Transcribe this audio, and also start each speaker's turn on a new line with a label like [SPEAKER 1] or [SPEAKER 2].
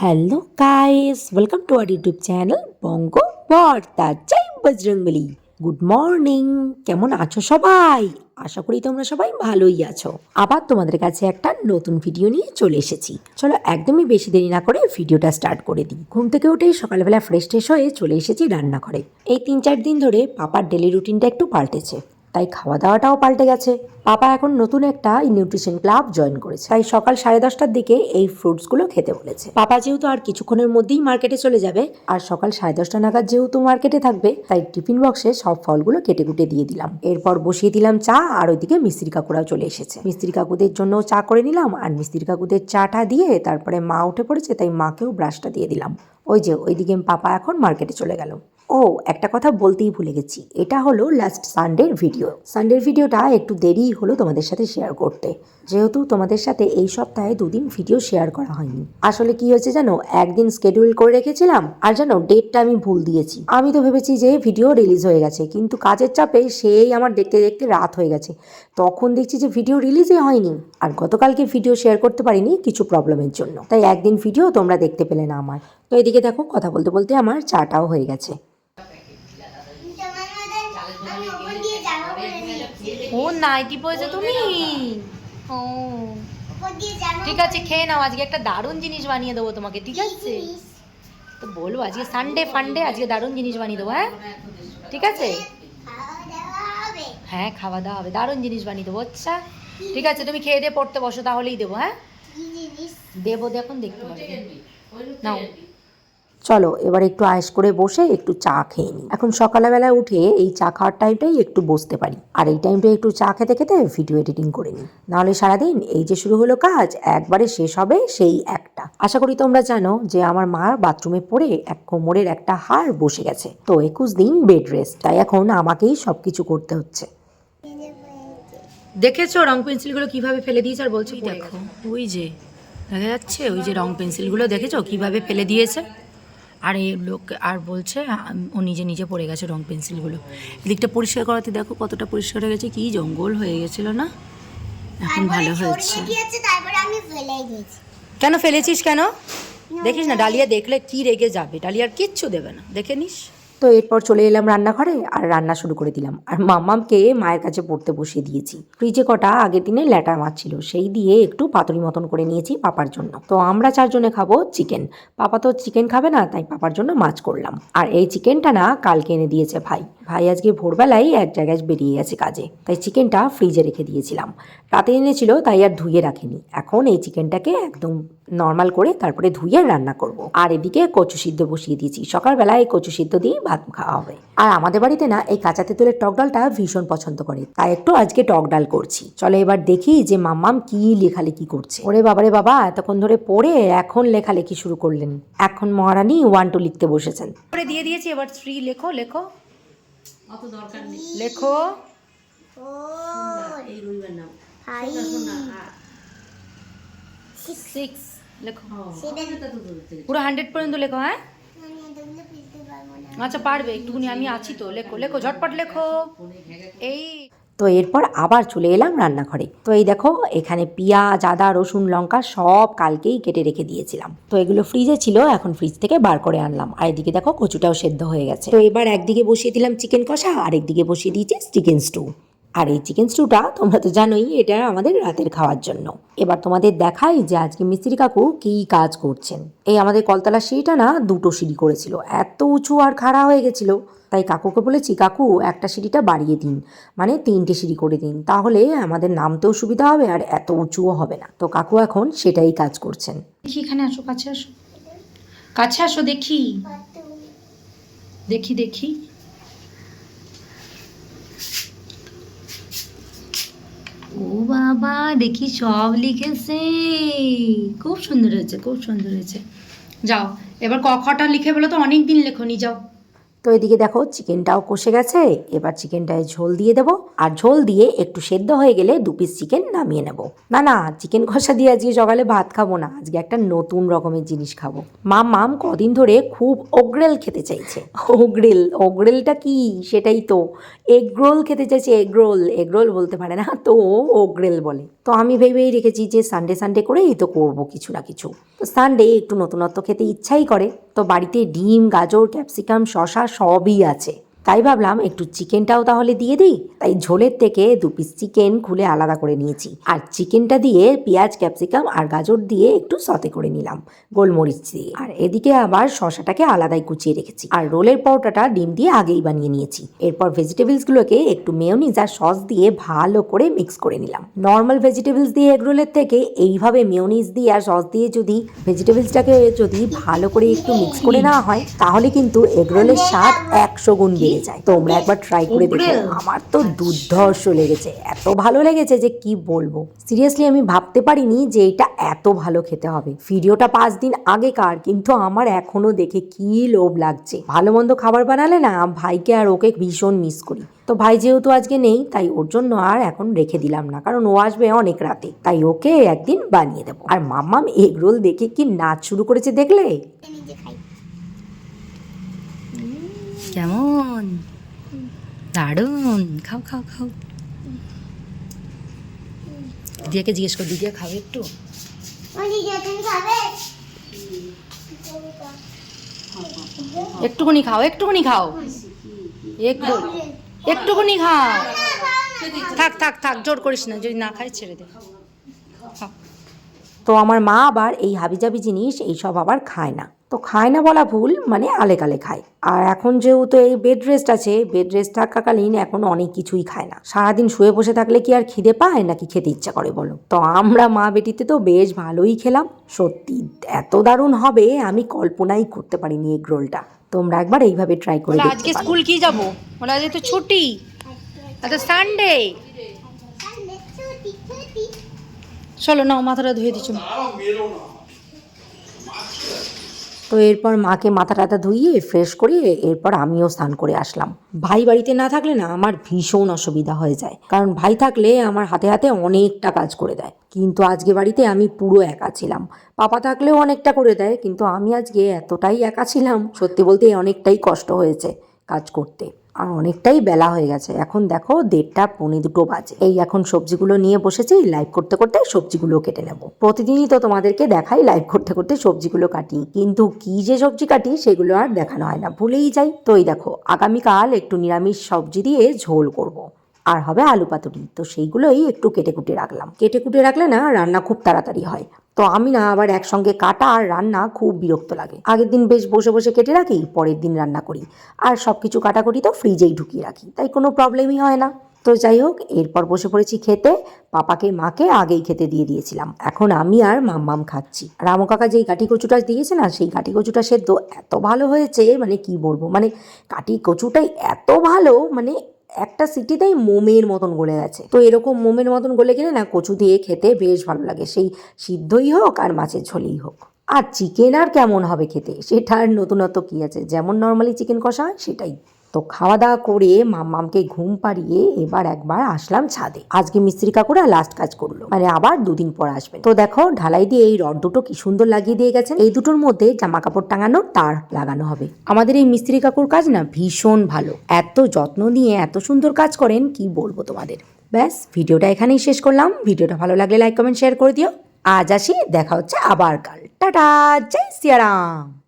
[SPEAKER 1] Hello guys welcome to our YouTube channel Banga Barta Joy Bajrangbali good morning কেমন আছো সবাই? আশা করি তোমরা সবাই ভালোই আছো। আবার তোমাদের কাছে একটা নতুন ভিডিও নিয়ে চলে এসেছি। চলো একদমই বেশি দেরি না করে ভিডিওটা স্টার্ট করে দিই। ঘুম থেকে উঠেই সকালবেলা ফ্রেশ ট্রেশ হয়ে চলে এসেছি রান্নাঘরে। এই তিন চার দিন ধরে পাপার ডেলি রুটিনটা একটু পাল্টেছে। তাই খাওয়া দাওয়াটাও পাল্টে গেছে। পাপা এখন নতুন একটা নিউট্রিশন ক্লাব জয়েন করেছে। তাই সকাল সাড়ে দশটার দিকে এই ফ্রুটসগুলো খেতে বলেছে। পাপা যেহেতু আর কিছুক্ষণের মধ্যেই মার্কেটে চলে যাবে, আর সকাল সাড়ে দশটা নাগাদ যেহেতু মার্কেটে থাকবে, তাই টিফিন বক্সে সব ফলগুলো কেটে কুটে দিয়ে দিলাম। এরপর বসিয়ে দিলাম চা, আর ওইদিকে মিস্ত্রি কাকুরাও চলে এসেছে। মিস্ত্রি কাকুদের জন্য চা করে নিলাম, আর মিস্ত্রি কাকুদের চাটা দিয়ে তারপরে মা উঠে পড়েছে, তাই মাকেও ব্রাশটা দিয়ে দিলাম। ওই যে, ওইদিকে পাপা এখন মার্কেটে চলে গেল। ও, একটা কথা বলতেই ভুলে গেছি। এটা হলো লাস্ট সানডের ভিডিও সানডের ভিডিওটা একটু দেরিই হলো তোমাদের সাথে শেয়ার করতে। যেহেতু তোমাদের সাথে এই সপ্তাহে দুদিন ভিডিও শেয়ার করা হয়নি। আসলে কি হয়েছে জানো? একদিন স্কেডিউল করে রেখেছিলাম, আর জানো ডেটটা আমি ভুল দিয়েছি। আমি তো ভেবেছি যে ভিডিও রিলিজ হয়ে গেছে, কিন্তু কাজের চাপে সেই আমার দেখতে দেখতে রাত হয়ে গেছে। তখন দেখছি যে ভিডিও রিলিজই হয়নি। আর গতকালকে ভিডিও শেয়ার করতে পারিনি কিছু প্রবলেমের জন্য। তাই একদিন ভিডিও তোমরা দেখতে পেলে না আমার। তো এদিকে দেখো, কথা বলতে বলতে আমার চাটাও হয়ে গেছে
[SPEAKER 2] তোমার মতন আমি ওপর দিয়ে জামা পরে নিয়েছি
[SPEAKER 3] ও নাইটি পরেছো তুমি? ও। ঠিক আছে খেয়ে নাও আজকে একটা দারুণ জিনিস বানিয়ে দেবো তোমাকে ঠিক আছে? তো বলব আজকে সানডে ফান্ডে আজকে দারুণ জিনিস বানিয়ে দেবো হ্যাঁ? ঠিক আছে? হ্যাঁ খাওয়া দাওয়া হবে দারুণ জিনিস বানিয়ে দেবো আচ্ছা। ঠিক আছে তুমি খেয়ে দিয়ে পড়তে বসো তাহলেই দেবো হ্যাঁ? দেবো দেখুন দেখতে পাবে। নাও।
[SPEAKER 1] চলো এবার একটু আয়েস করে বসে একটু চা খেয়ে নিই। এখন সকালবেলা উঠে এই চা খাওয়ার টাইমটাই একটু বসতে পারি। আর এই টাইমটা একটু চা খেতে খেতে ভিডিও এডিটিং করে নিই। নাহলে সারাদিন এই যে শুরু হলো কাজ একবারে শেষ হবে সেই একটা। আশা করি তোমরা জানো যে আমার মা বাথরুমে পড়ে এক কোমরের একটা হাড় বসে গেছে। তো একুশ দিন বেড রেস্ট তাই এখন আমাকেই সবকিছু করতে হচ্ছে।
[SPEAKER 3] দেখেছ রং পেন্সিলগুলো কীভাবে ফেলে দিয়েছে আর বলছো দেখো ওই যে দেখা যাচ্ছে ওই যে রং পেন্সিলগুলো দেখেছ কীভাবে ফেলে দিয়েছে? আর এই লোক আর বলছে ও নিজে নিজে পড়ে গেছে রং পেন্সিলগুলো। এদিকটা পরিষ্কার করাতে দেখো কতটা পরিষ্কার হয়ে গেছে কি জঙ্গল হয়ে গেছিল না? এখন ভালো হয়েছে। কেন ফেলেছিস কেন? দেখিস না ডালিয়া দেখলে কি রেগে যাবে? ডালিয়ার কিচ্ছু দেবে না। দেখে নিস।
[SPEAKER 1] তো এরপর চলে এলাম রান্নাঘরে আর রান্না শুরু করে দিলাম। আর মাম্মামকে মায়ের কাছে পড়তে বসিয়ে দিয়েছি। ফ্রিজে কটা আগের দিনে ল্যাটা মাছ ছিল সেই দিয়ে একটু পাতুরি মতন করে নিয়েছি পাপার জন্য। তো আমরা চারজনে খাব চিকেন। পাপা তো চিকেন খাবে না, তাই পাপার জন্য মাছ করলাম। আর এই চিকেনটা না কালকে এনে দিয়েছে ভাই। ভাই আজকে ভোরবেলায় এক জায়গায় বেরিয়ে গেছে কাজে, তাই চিকেনটা ফ্রিজে রেখে দিয়েছিলাম। রাতে এনেছিল, তাই আর ধুয়ে রাখিনি। এখন এই চিকেনটাকে একদম নর্মাল করে তারপরে ধুয়ে রান্না করব। আর এদিকে কচু সিদ্ধ বসিয়ে দিয়েছি। সকালবেলা এই কচু সিদ্ধ দিয়ে ভাত খাওয়া হবে। আর আমাদের বাড়িতে না, এই কাঁচা তেঁতুলের টক ডালটা ভীষণ পছন্দ করে। তাই একটু আজকে টক ডাল করছি। চলো এবার দেখি যে মাম্মাম কি লেখালেখি করছে। ওরে বাবারে বাবা, এতক্ষণ ধরে পড়ে এখন লেখালেখি শুরু করলেন। এখন মহারানী ওয়ান টু লিখতে বসেছেন।
[SPEAKER 3] দিয়ে দিয়েছি, এবার থ্রি লেখো লেখো। লেখো।
[SPEAKER 2] ফোর ফাইভ
[SPEAKER 3] সিক্স লেখো। পুরো হান্ড্রেড পর্যন্ত লেখো হ্যাঁ? আচ্ছা পারবে একটুখানি আমি আছি তো। লেখো লেখো ঝটপট লেখো। এই
[SPEAKER 1] তো এরপর আবার চলে এলাম রান্নাঘরে। তো এই দেখো, এখানে পিঁয়াজ, আদা, রসুন, লঙ্কা সব কালকেই কেটে রেখে দিয়েছিলাম। তো এগুলো ফ্রিজে ছিল, এখন ফ্রিজ থেকে বার করে আনলাম। আর এদিকে দেখো কচুটাও সেদ্ধ হয়ে গেছে। তো এবার একদিকে বসিয়ে দিলাম চিকেন কষা আর একদিকে বসিয়ে দিয়েছি চিকেন স্টু আর এই চিকেন স্টুটা তোমরা তো জানোই, এটা আমাদের রাতের খাওয়ার জন্য। এবার তোমাদের দেখাই যে আজকে মিস্ত্রি কাকু কি কাজ করছেন। এই আমাদের কলতলা সিঁড়িটা না দুটো সিঁড়ি করেছিল, এত উঁচু আর খাড়া হয়ে গেছিল। তাই কাকুকে বলেছি, কাকু, একটা সিঁড়িটা বাড়িয়ে দিন মানে তিনটে সিঁড়ি করে দিন, তাহলে আমাদের নামতেও সুবিধা হবে আর এত উঁচুও হবে না। তো কাকু এখন সেটাই কাজ করছেন।
[SPEAKER 3] দেখি এখানে আসো, কাছে আসো। কাছে আসো, দেখি। দেখি দেখি। ও বাবা, দেখি সব লিখেছে। খুব সুন্দর হয়েছে, খুব সুন্দর হয়েছে। যাও, এবার ক খটা লিখে বলো তো অনেক দিন লেখনি, যাও।
[SPEAKER 1] তো এদিকে দেখো চিকেনটাও কষে গেছে এবার চিকেনটায় ঝোল দিয়ে দেবো। আর ঝোল দিয়ে একটু সেদ্ধ হয়ে গেলে দু পিস চিকেন নামিয়ে নেব। না না চিকেন কষা দিয়ে আজকে সকালে ভাত খাব না আজকে একটা নতুন রকমের জিনিস খাব। মাম মাম কদিন ধরে খুব ওগ্রেল খেতে চাইছে। ওগ্রেল? ওগ্রেলটা কি? সেটাই তো। এগরোল খেতে চাইছে এগরোল এগরোল বলতে পারে না তো ও ওগ্রেল বলে। তো আমি ভেবেই রেখেছি যে সানডে সানডে করেই তো করব কিছু না কিছু। তো সানডে একটু নতুনত্ব খেতে ইচ্ছাই করে। তো বাড়িতে ডিম গাজর ক্যাপসিকাম শশা সবই আছে। তাই ভাবলাম একটু চিকেনটাও তাহলে দিয়ে দিই। তাই ঝোলের থেকে দু পিস চিকেন খুলে আলাদা করে নিয়েছি। আর চিকেনটা দিয়ে পেঁয়াজ ক্যাপসিকাম আর গাজর দিয়ে একটু সতে করে নিলাম, গোলমরিচ দিয়ে। আর এদিকে আবার শশাটাকে আলাদাই কুচিয়ে রেখেছি। আর রোলের পরোটাটা ডিম দিয়ে আগেই বানিয়ে নিয়েছি। এরপর ভেজিটেবলসগুলোকে একটু মেয়োনিজ আর সস দিয়ে ভালো করে মিক্স করে নিলাম। নর্মাল ভেজিটেবলস দিয়ে এগরোলের থেকে এইভাবে মেয়োনিজ দিয়ে আর সস দিয়ে যদি ভেজিটেবলসটাকে যদি ভালো করে একটু মিক্স করে নেওয়া হয়, তাহলে কিন্তু এগরোলের স্বাদ একশো গুণ বেড়ে যায়। তোমরা একবার ট্রাই করে দেখো। আমার তো দুর্ধর্ষ লেগেছে। এত ভালো লেগেছে যে কি বলব? সিরিয়াসলি আমি ভাবতে পারিনি যে এটা এত ভালো খেতে হবে। ভিডিওটা পাঁচ দিন আগেকার কিন্তু আমার এখনও দেখে কি লোভ লাগছে। ভালো মন্দ খাবার বানালে না ভাইকে আর ওকে ভীষণ মিস করি। তো ভাই যেহেতু আজকে নেই তাই ওর জন্য আর এখন রেখে দিলাম না কারণ ও আসবে অনেক রাতে। তাই ওকে একদিন বানিয়ে দেবো। আর মাম্মাম এগ রোল দেখে কি নাচ শুরু করেছে দেখলে?
[SPEAKER 2] নিজে খাই।
[SPEAKER 3] কেমন? দারুণ। খাও খাও খাও। দিদিয়াকে জিজ্ঞেস কর, দিদিয়া খাবে একটু? একটুখানি খাও একটুখানি খাও। একটু, একটুখানি খাও। থাক থাক থাক, জোর করিস না, যদি না খাই ছেড়ে দে। খাও।
[SPEAKER 1] তো আমার মা আবার এই হাবিজাবি জিনিস, এইসব আবার খায় না। তো খায় না বলা ভুল মানে আলে কালে খায়। আর এখন যেহেতু এই বেড রেস্ট আছে বেড রেস্ট থাকাকালীন এখন অনেক কিছুই খায় না। সারাদিন শুয়ে বসে থাকলে কি আর খিদে পায় নাকি খেতে ইচ্ছা করে বলো? তো আমরা মা বেটিতে তো বেশ ভালোই খেলাম। সত্যি এত দারুণ হবে আমি কল্পনাই করতে পারিনি এগ রোলটা তোমরা একবার এইভাবে ট্রাই করে
[SPEAKER 3] আজকে স্কুল কি যাব? বলে আজকে তো ছুটি। আচ্ছা সানডে
[SPEAKER 2] ছুটি ছুটি।
[SPEAKER 3] চলো নাও মাথাটা ধুয়ে দিচ্ছ।
[SPEAKER 1] তো এরপর মাকে মাথা টাথা ধুইয়ে ফ্রেশ করে এরপর আমিও স্নান করে আসলাম। ভাই বাড়িতে না থাকলে না আমার ভীষণ অসুবিধা হয়ে যায়। কারণ ভাই থাকলে আমার হাতে হাতে অনেকটা কাজ করে দেয়। কিন্তু আজকে বাড়িতে আমি পুরো একা ছিলাম। পাপা থাকলেও অনেকটা করে দেয়, কিন্তু আমি আজকে এতটাই একা ছিলাম, সত্যি বলতে অনেকটাই কষ্ট হয়েছে কাজ করতে। আর অনেকটাই বেলা হয়ে গেছে। এখন দেখো দেড়টা পৌনে দুটো বাজে। এই এখন সবজিগুলো নিয়ে বসেছি লাইভ করতে করতে সবজিগুলো কেটে নেব। প্রতিদিনই তো তোমাদেরকে দেখাই লাইভ করতে করতে সবজিগুলো কাটি। কিন্তু কি যে সবজি কাটি সেগুলো আর দেখানো হয় না। ভুলেই যাই। তো এই দেখো, আগামীকাল একটু নিরামিষ সবজি দিয়ে ঝোল করব। আর হবে আলু পাতুরি। তো সেইগুলোই একটু কেটে কুটে রাখলাম। কেটে কুটে রাখলে না রান্না খুব তাড়াতাড়ি হয়। তো আমি না আবার একসঙ্গে কাটা আর রান্না খুব বিরক্ত লাগে। আগের দিন বেশ বসে বসে কেটে রাখি, পরের দিন রান্না করি। আর সব কিছু কাটাকুটি তো ফ্রিজেই ঢুকিয়ে রাখি, তাই কোনো প্রবলেমই হয় না। তো যাই হোক, এরপর বসে পড়েছি খেতে, পাপাকে, মাকে আগেই খেতে দিয়ে দিয়েছিলাম। এখন আমি আর মাম্মাম খাচ্ছি। রামু কাকা যেই কাঠি কচুটা দিয়েছে না, সেই কাঠি কচুটা সেদ্ধ এত ভালো হয়েছে মানে কি বলব? মানে কাঠি কচুটাই এত ভালো মানে একটা সিটিতেই মোমের মতন গলে গেছে। তো এরকম মোমের মতন গলে গেলে না কচু দিয়ে খেতে বেশ ভালো লাগে। সেই সিদ্ধই হোক আর মাছের ঝোলেই হোক। আর চিকেন আর কেমন হবে খেতে? সেটার নতুনত্ব কী আছে? যেমন নর্মালি চিকেন কষা হয়, সেটাই। তো খাওয়া দাওয়া করে মাম্মামকে ঘুম পাড়িয়ে এবার একবার আসলাম ছাদে। আজকে মিস্ত্রি কাকুরা লাস্ট কাজ করল। মানে আবার দুদিন পর আসবেন। তো দেখো, ঢালাই দিয়ে এই রড দুটো কি সুন্দর লাগিয়ে দিয়ে গেছেন। এই দুটোর মধ্যে জামা কাপড় টাঙানো, তার লাগানো হবে। আমাদের এই মিস্ত্রি কাকুর কাজ না ভীষণ ভালো। এত যত্ন নিয়ে এত সুন্দর কাজ করেন, কি বলব তোমাদের। ব্যাস, ভিডিওটা এখানেই শেষ করলাম। ভিডিওটা ভালো লাগলে লাইক কমেন্ট শেয়ার করে দিও। আজ আসি, দেখা হচ্ছে আবার কাল। টাটা, জয় সিয়ারাম।